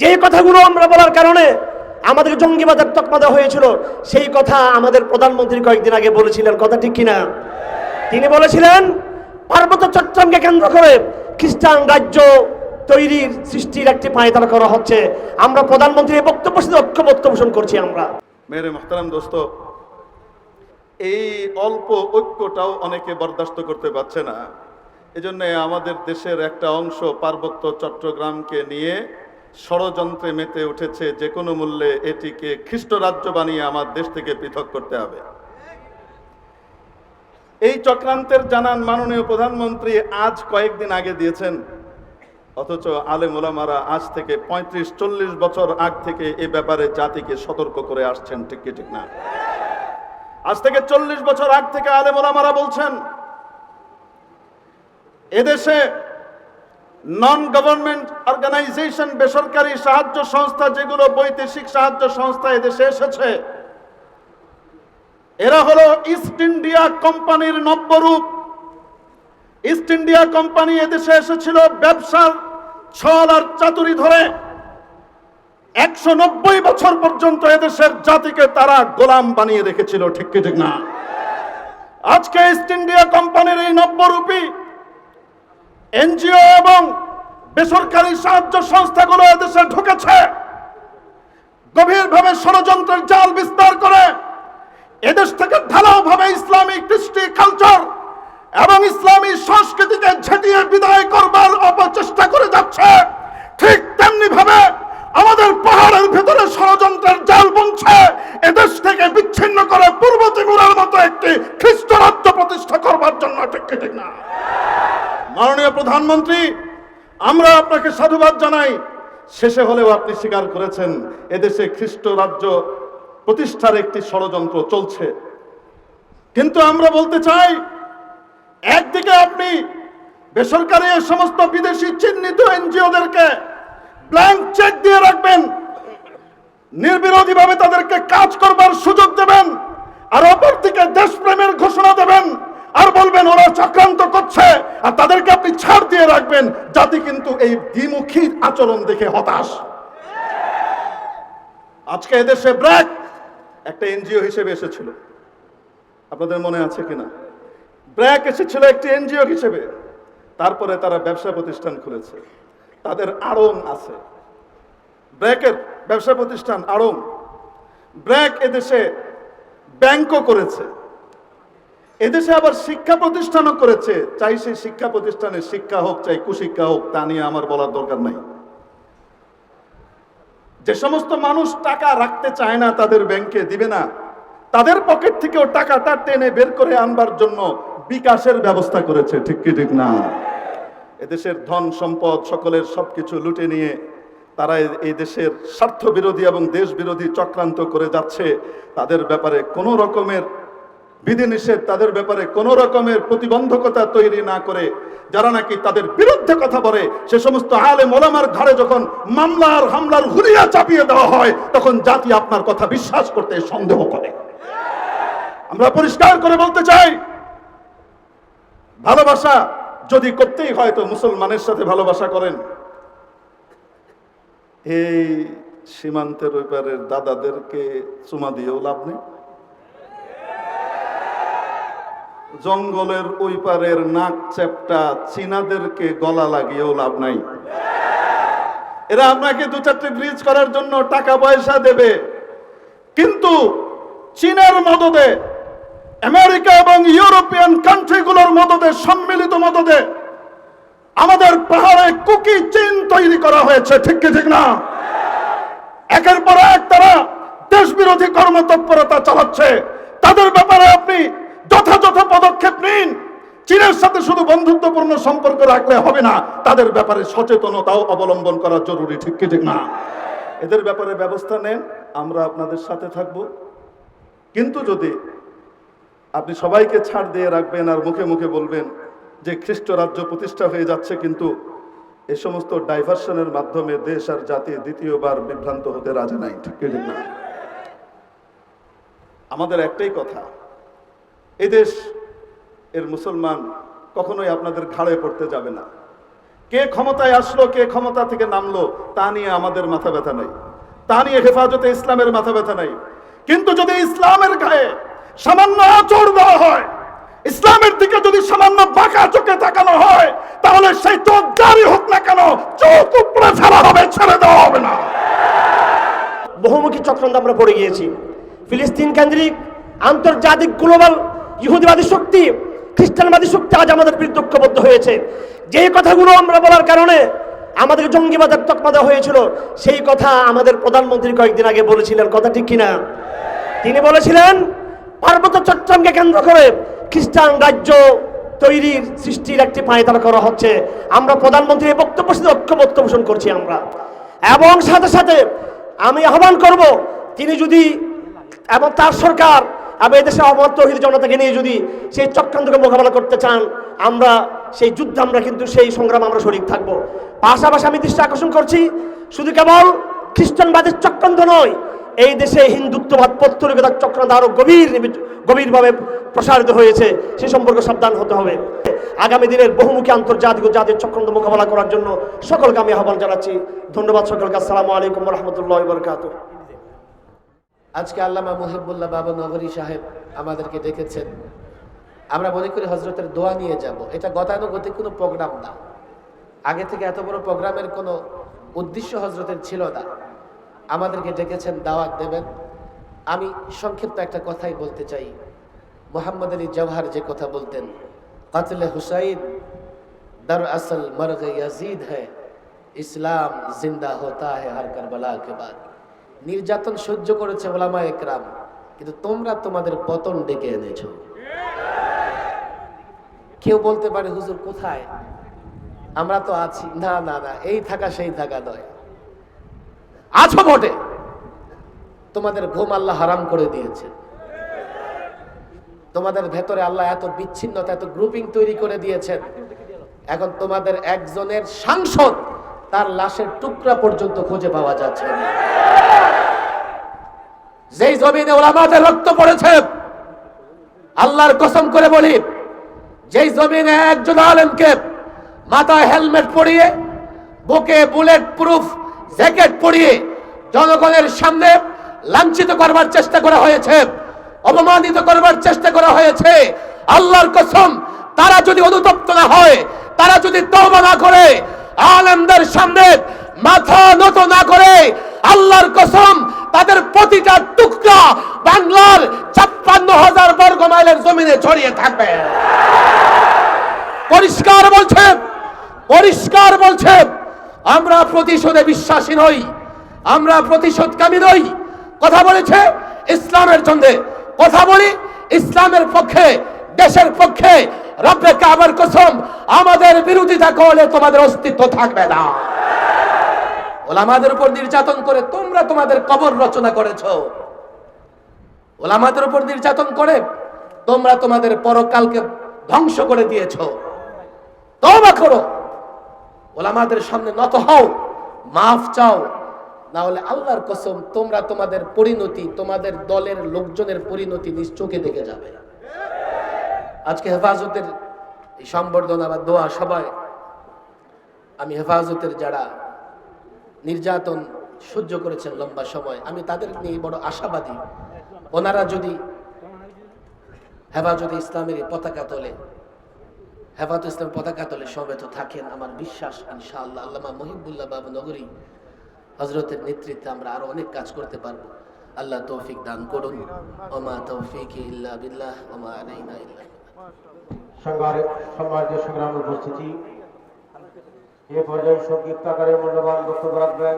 যে কথাগুলো আমরা বলার কারণে আমাদের জঙ্গিবাদের তকমা দেওয়া হয়েছিল, সেই কথা আমাদের প্রধানমন্ত্রী কয়েকদিন আগে বলেছিলেন। কথা ঠিক কিনা? তিনি বলেছিলেন, পার্বত্য চট্টগ্রামকে কেন্দ্র করে খ্রিস্টান রাজ্য তৈরির সৃষ্টির একটি পায়তারা করা হচ্ছে। আমরা প্রধানমন্ত্রীর বক্তব্য সাথে ঐক্যবদ্ধ পোষণ করছি আমরা। মেরে মোহতারাম দোস্ত, এই অল্প ঐক্যটাও অনেকে বরদাস্ত করতে পারছে না। এজন্য আমাদের দেশের একটা অংশ পার্বত্য চট্টগ্রামকে নিয়ে ষড়যন্ত্রে মেতে উঠেছে যে কোনো মূল্যে এটিকে খ্রিস্ট রাজ্য বানিয়ে আমার দেশ থেকে পৃথক করতে হবে। এই চক্রান্তের জানান মাননীয় প্রধানমন্ত্রী আজ কয়েকদিন আগে দিয়েছেন। অথচ আলে মোলামারা আজ থেকে পঁয়ত্রিশ, চল্লিশ বছর আগ থেকে এ ব্যাপারে জাতিকে সতর্ক করে আসছেন, ঠিক কি, ঠিক না? আজ থেকে চল্লিশ বছর আগ থেকে আলে মোলামারা বলছেন, এদেশে নন গভর্নমেন্ট অর্গানাইজেশন বেসরকারি সাহায্য সংস্থা, যেগুলো বৈদেশিক সাহায্য সংস্থা এদেশে এসেছে, এরা হলো ইস্ট ইন্ডিয়া কোম্পানির নব্যরূপ। ইস্ট ইন্ডিয়া কোম্পানি এদেশে এসেছিল ব্যবসার ছল আর চাতুরি ধরে। একশো নব্বই বছর পর্যন্ত এদেশের জাতিকে তারা গোলাম বানিয়ে রেখেছিল, ঠিক ঠিক না? আজকে ইস্ট ইন্ডিয়া কোম্পানির এই নব্যরূপী এনজিও এবং বেসরকারি সাহায্য সংস্থাগুলো এদেশে ঢুকেছে। গভীরভাবে ষড়যন্ত্রের জাল বিস্তার করে এদেশ থেকে ঢালাওভাবে ইসলামিক কৃষ্টি কালচার এবং ইসলামী সংস্কৃতিকে ঝেঁটিয়ে বিদায় করবার অপচেষ্টা করে যাচ্ছে। ঠিক তেমনি ভাবে আমাদের পাহাড়ের ভেতরে ষড়যন্ত্রের জাল বুনছে এদেশ থেকে বিচ্ছিন্ন করে পূর্ব ত্রিপুরার মতো একটি খ্রিস্ট রাজ্য প্রতিষ্ঠা করবার জন্য ঠিক কি ঠিক না মাননীয় প্রধানমন্ত্রী, আমরা আপনাকে সাধুবাদ জানাই। শেষে হলেও আপনি স্বীকার করেছেন, এদেশে খ্রিস্ট রাজ্য প্রতিষ্ঠার একটি ষড়যন্ত্র চলছে। কিন্তু আমরা বলতে চাই, একদিকে আপনি বেসরকারি সমস্ত বিদেশি চিহ্নিত এনজিওদেরকে ব্ল্যাঙ্ক চেক দিয়ে রাখবেন, নির্বিরোধীভাবে তাদেরকে কাজ করবার সুযোগ দেবেন আর অপরদিকে দেশপ্রেমের ঘোষণা দেবেন আর বলবেন ওরা চক্রান্ত করছে আর তাদেরকে আপনি ছাড় দিয়ে রাখবেন জাতি কিন্তু এই দ্বিমুখী আচরণ দেখে হতাশ। আজকে এদেশে ব্র্যাক একটা এনজিও হিসেবে এসেছিল। আপনাদের মনে আছে কিনা? ব্র্যাক এসেছিল একটি এনজিও হিসেবে। তারপরে তারা ব্যবসা প্রতিষ্ঠান খুলেছে। তাদের আড়ং আছে। ব্র্যাকের ব্যবসা প্রতিষ্ঠান আড়ং। ব্র্যাক এদেশে ব্যাংকও করেছে। এদেশে আবার শিক্ষা প্রতিষ্ঠানও করেছে। চাই সেই শিক্ষা প্রতিষ্ঠানে শিক্ষা হোক, চাই কুশিক্ষা হোক, তা নিয়ে আমার বলার দরকার নাই। যে সমস্ত মানুষ টাকা রাখতে চায় না তাদের ব্যাংকে দিবে না। তাদের পকেট থেকেও টাকাটা টেনে বের করে আনবার জন্য বিকাশের ব্যবস্থা করেছে, ঠিক কি ঠিক না? এদেশের ধন সম্পদ সকলের সবকিছু লুটে নিয়ে তারা এই দেশের স্বার্থ বিরোধী এবং দেশ বিরোধী চক্রান্ত করে যাচ্ছে। তাদের ব্যাপারে কোনো রকমের বিধিনিষেধ তাদের ব্যাপারে কোনো রকমের প্রতিবন্ধকতা তৈরি না করে, যারা নাকি তাদের বিরুদ্ধে কথা বলে, সে সমস্ত আলে মোলামার ঘাড়ে যখন মামলার হামলার হুলিয়া চাপিয়ে দেওয়া হয়, তখন জাতি আপনার কথা বিশ্বাস করতে সন্দেহ করে। আমরা পরিষ্কার করে বলতে চাই, ভালোবাসা যদি করতেই হয় তো মুসলমানের সাথে ভালোবাসা করেন। এই সীমান্তের ওই পারের দাদাদেরকে চুমা দিয়েও লাভ নেই। জঙ্গলের ওই পারের নাক চ্যাপটা চীনাদেরকে গলা লাগিয়েও লাভ নাই। এরা আপনাকে দু চারটে ব্রিজ করার জন্য টাকা পয়সা দেবে। কিন্তু চীনের মদদে, আমেরিকা এবং ইউরোপিয়ান কান্ট্রিগুলোর মদদে, সম্মিলিত মদদে আমাদের পাহাড়ে কুকি চীন তৈরি করা হয়েছে, ঠিক কি ঠিক না? একের পর এক তারা দেশ বিরোধী কর্মতৎপরতা চালাচ্ছে। তাদের ব্যাপারে আপনি যথাযথ পদক্ষেপ নিন। চীনের সাথে শুধু বন্ধুত্বপূর্ণ সম্পর্ক রাখলে হবে না, তাদের ব্যাপারে সচেতনতাও অবলম্বন করা জরুরি, ঠিক কি, ঠিক না? এদের ব্যাপারে ব্যবস্থা নেন, আমরা আপনাদের সাথে থাকব। কিন্তু যদি আপনি সবাইকে ছাড় দিয়ে রাখবেন আর মুখে মুখে বলবেন যে খ্রিস্ট রাজ্য প্রতিষ্ঠা হয়ে যাচ্ছে, কিন্তু এ সমস্ত ডাইভার্সনের মাধ্যমে দেশ আর জাতি দ্বিতীয়বার বিভ্রান্ত হতে রাজি নাই ঠিক না? আমাদের একটাই কথা এই দেশ, এর মুসলমান কখনোই আপনাদের ঘাড়ে পড়তে যাবে না। কে ক্ষমতায় আসলো, কে ক্ষমতা থেকে নামলো, তা নিয়ে আমাদের মাথা ব্যথা নাই। তা নিয়ে হেফাজতে ইসলামের মাথা ব্যথা নাই। কিন্তু যদি ইসলামের গায়ে সামান্য আচর দেওয়া হয়, ইসলামের দিকে যদি সামান্য বাঁকা চোখে তাকানো হয়, তাহলে সেই চোখ জারি হোক না কেন, চোখ উপরে ফেলা হবে, ছেড়ে দেওয়া হবে না। বহুমুখী চক্রান্ত আমরা পড়ে গিয়েছি। ফিলিস্তিন কেন্দ্রিক আন্তর্জাতিক গ্লোবাল ইহুদিবাদী শক্তি, খ্রিস্টানবাদী শক্তি আজ আমাদের বিরুদ্ধে ঐক্যবদ্ধ হয়েছে। যে কথাগুলো আমরা বলার কারণে আমাদের জঙ্গিবাদের তকমা দেওয়া হয়েছিল, সেই কথা আমাদের প্রধানমন্ত্রী কয়েকদিন আগে বলেছিলেন। কথা ঠিক কিনা? তিনি বলেছিলেন, পার্বত্য চট্টগ্রামকে কেন্দ্র করে খ্রিস্টান রাজ্য তৈরির সৃষ্টির একটি পায়তারা করা হচ্ছে। আমরা প্রধানমন্ত্রীর বক্তব্য সাথে ঐক্যবদ্ধ পোষণ করছি আমরা। এবং সাথে সাথে আমি আহ্বান করব, তিনি যদি এবং তার সরকার এবং এদেশে তহিদ জনতাকে নিয়ে যদি সেই চক্রান্তকে মোকাবেলা করতে চান, আমরা সেই যুদ্ধে আমরা কিন্তু সেই সংগ্রাম আমরা শরিক থাকব। পাশাপাশি আমি দৃষ্টি আকর্ষণ করছি, শুধু কেবল খ্রিস্টানবাদের চক্রান্ত নয়, এই দেশে হিন্দুত্ববাদ পত্তলিকতার চক্রান্ত আরও গভীর গভীরভাবে প্রসারিত হয়েছে, সে সম্পর্কে সাবধান হতে হবে। আগামী দিনের বহুমুখী আন্তর্জাতিক ও জাতীয় চক্রান্ত মোকাবেলা করার জন্য সকলকে আমি আহ্বান জানাচ্ছি। ধন্যবাদ সকলকে। আসসালামু আলাইকুম রহমতুল্লাহ আজকে আল্লামা মুহিবুল্লাহ বাবু নগরী সাহেব আমাদেরকে ডেকেছেন। আমরা মনে করি হজরতের দোয়া নিয়ে যাব। এটা গতানুগতিক কোনো প্রোগ্রাম না। আগে থেকে এত বড় প্রোগ্রামের কোনো উদ্দেশ্য হজরতের ছিল না। আমাদেরকে ডেকেছেন, দাওয়াত দেবেন। আমি সংক্ষিপ্ত একটা কথাই বলতে চাই। মোহাম্মদ আলী জওহার যে কথা বলতেন, কাতলে হুসাইন, দর আসল মর্গ ইয়াজিদ হ্যাঁ ইসলাম জিন্দা হতা হ্যাঁ হর করবলা কে বাদ। নির্যাতন সহ্য করেছে ওলামা একরাম, কিন্তু তোমরা তোমাদের পতন ডেকে এনেছো। কেউ বলতে পারে, হুজুর, কোথায়? আমরা তো আছি। না না না, এই থাকা সেই থাকা নয়। আছো বটে। তোমাদের ঘুম আল্লাহ হারাম করে দিয়েছে। তোমাদের ভেতরে আল্লাহ এত বিচ্ছিন্নতা, এত গ্রুপিং তৈরি করে দিয়েছেন। এখন তোমাদের একজনের সাংসদ তার লাশের টুকরা পর্যন্ত খুঁজে পাওয়া যাচ্ছে। না যেই জমিনে ওলামাদের রক্ত পড়েছে, আল্লাহর কসম করে বলি, যেই জমিনে একজন আলেমকে মাথায় হেলমেট পরিয়ে, বুকে বুলেট প্রুফ জ্যাকেট পরিয়ে জনগণের সামনে লাঞ্ছিত করবার চেষ্টা করা হয়েছে, অপমানিত করবার চেষ্টা করা হয়েছে, আল্লাহর কসম, তারা যদি অনুতপ্ত না হয়, তারা যদি তওবা না করে, আলেমদের সামনে মাথা নত না করে, আল্লাহর কসম তাদের প্রতিটা টুকরা বাংলার ছাপ্পান্ন হাজার বর্গ মাইলের জমিনে ছড়িয়ে থাকবে। পরিষ্কার বলছে পরিষ্কার বলছে, আমরা প্রতিশোধে বিশ্বাসী নই, আমরা প্রতিশোধকামী নই। কথা বলেছে ইসলামের জন্য কথা বলি ইসলামের পক্ষে, দেশের পক্ষে। রব্বে কাবার কসম, আমাদের বিরোধিতা করলে তোমাদের অস্তিত্ব থাকবে না। ওলামাদের উপর নির্যাতন করে তোমরা তোমাদের কবর রচনা করেছ। ওলামাদের উপর নির্যাতন করে তোমরা তোমাদের পরকালকে ধ্বংস করে দিয়েছ। তওবা করো। ওলামাদের সামনে নত হও, মাফ চাও। না হলে আল্লাহর কসম তোমরা তোমাদের পরিণতি, তোমাদের দলের লোকজনের পরিণতি নিজ চোখে দেখে যাবে। আজকে হেফাজতের এই সম্বর্ধনা বা দোয়া সবাই, আমি হেফাজতের যারা নির্যাতন সহ্য করেছেন লম্বা সময়। আমি তাদের নিয়ে বড় আশাবাদী। ওনারা যদি হেফাজতে ইসলামের পতাকা তোলে, হেফাজত ইসলাম পতাকা তোলে সবেত থাকেন, আমার বিশ্বাস, ইনশাআল্লাহ, আল্লামা মহিবুল্লাহ বাবু নগরী হজরতের নেতৃত্বে আমরা আরও অনেক কাজ করতে পারব। আল্লাহ তৌফিক দান করুন। ওমা তৌফিক ইল্লা বিল্লাহ, ওমা আলাইনা ইল্লা সম্মানিত সংগ্রাম উপস্থিতি এ পর্যায়ে সংক্ষিপ্ত আকারে মূল্যবান বক্তব্য রাখবেন।